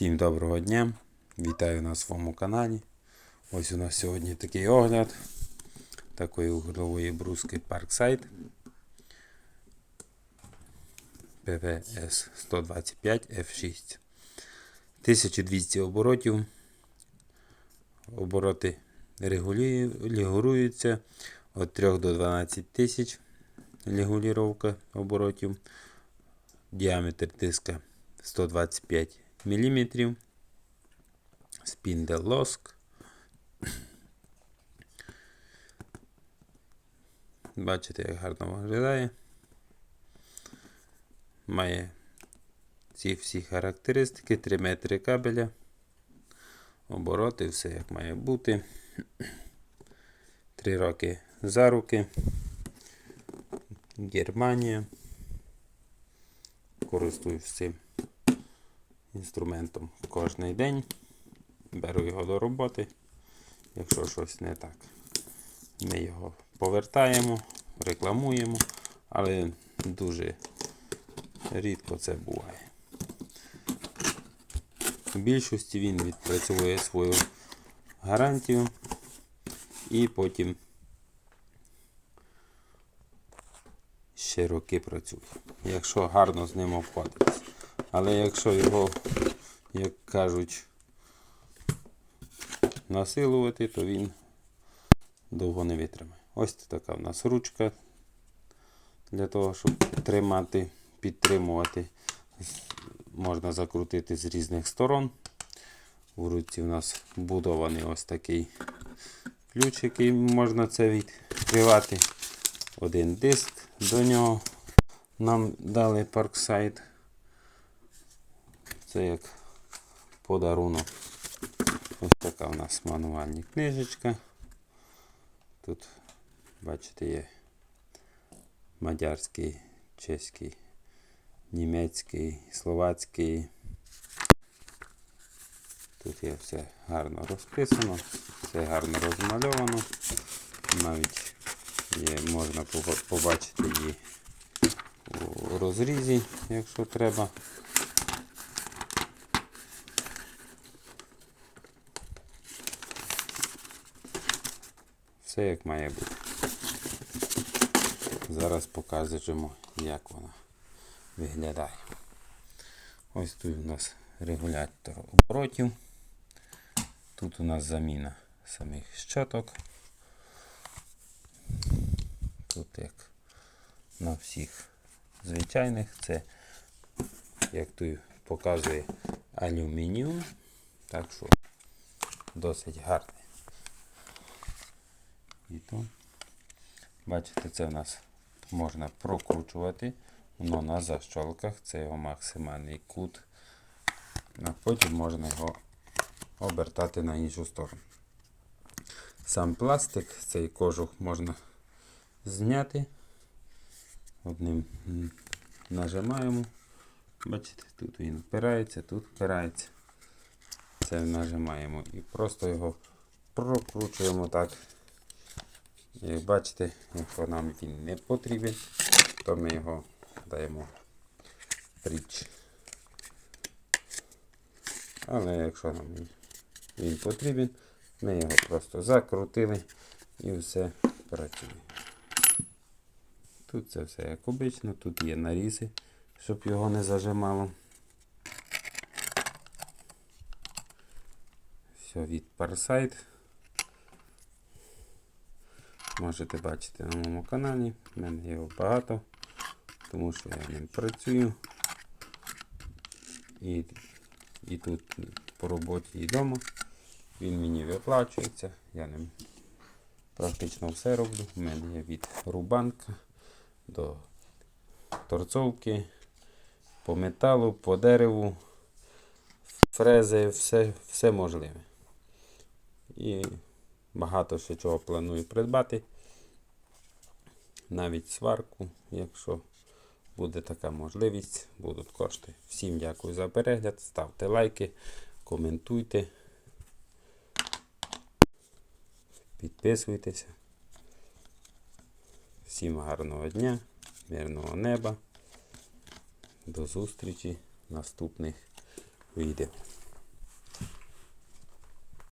Всім доброго дня! Вітаю на своєму каналі. Ось у нас сьогодні такий огляд такої углової бруски Parkside PVS 125 F6. 1200 оборотів. Обороти регулюю- регулюються від 3 до 12 тисяч регулювання оборотів. Діаметр диска 125 мм. Спіндел лоск. Бачите, як гарно виглядає. Має ці всі характеристики, 3 метри кабеля, обороти, все як має бути. 3 роки за руки. Германія. Користуюсь цим інструментом кожен день. Беру його до роботи. Якщо щось не так, ми його повертаємо, рекламуємо, але дуже рідко це буває. У більшості він відпрацьовує свою гарантію і потім ще роки працює. Якщо гарно з ним обходитись. Але якщо його, як кажуть, насилувати, то він довго не витримає. Ось така в нас ручка для того, щоб тримати, підтримувати. Можна закрутити з різних сторон. У руці в нас вбудований ось такий ключ, який можна це відкривати. Один диск до нього нам дали Parkside. Це як подарунок. Ось така у нас мануальна книжечка. Тут, бачите, є мадярський, чеський, німецький, словацький. Тут є все гарно розписано, все гарно розмальовано. Навіть є, можна побачити її у розрізі, якщо треба. Все як має бути. Зараз покажемо, як вона виглядає. Ось тут у нас регулятор оборотів. Тут у нас заміна самих щоток. Тут як на всіх звичайних, це, як тут показує алюмініум. Так що досить гарний. І бачите, це в нас можна прокручувати. Воно на защолках, це його максимальний кут. А потім можна його обертати на іншу сторону. Сам пластик, цей кожух можна зняти. Одним нажимаємо. Бачите, тут він впирається, тут впирається. Це нажимаємо і просто його прокручуємо так. Як бачите, якщо нам він не потрібен, то ми його даємо пріч. Але якщо нам він- потрібен, ми його просто закрутили і все працює. Тут це все як обично, тут є нарізи, щоб його не зажимало. Все від Parasite. Можете бачити на моєму каналі. У мене його багато, тому що я ним працюю. І, і тут по роботі і вдома. Він мені виплачується. Я ним практично все роблю. У мене є від рубанка до торцовки, по металу, по дереву, фрези, все, все можливе. І багато ще чого планую придбати. Навіть сварку, якщо буде така можливість, будуть кошти. Всім дякую за перегляд. Ставте лайки, коментуйте, підписуйтеся. Всім гарного дня, мирного неба. До зустрічі в наступних відео.